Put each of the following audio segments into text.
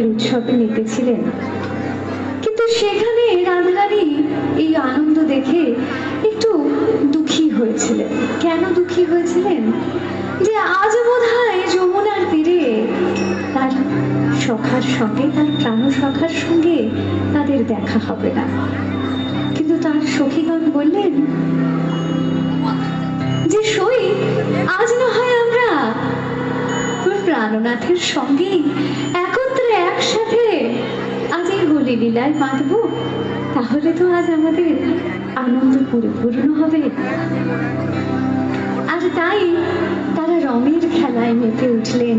আনন্দের উৎসবে নিতেছিলেন। কিন্তু সেখানে রাধারানী এই আনন্দ দেখে একটু দুঃখী হয়েছিলেন। কেন দুঃখী হয়েছিলেন? যে আজ বোধ হয় যমুনার তীরে তার সখার সঙ্গে, তার প্রাণ সখার সঙ্গে তাদের দেখা হবে না। কিন্তু তার সখীগণ বললেন, যে সই আজ না হয় প্রাণনাথের সঙ্গে একত্রে একসাথে আজ এই হোলি লীলায় বাঁধব। তাহলে তো আজ আমাদের আনন্দ পরিপূর্ণ হবে। আর তাই তারা রঙের খেলায় মেতে উঠলেন।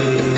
Thank you.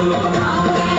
Oh,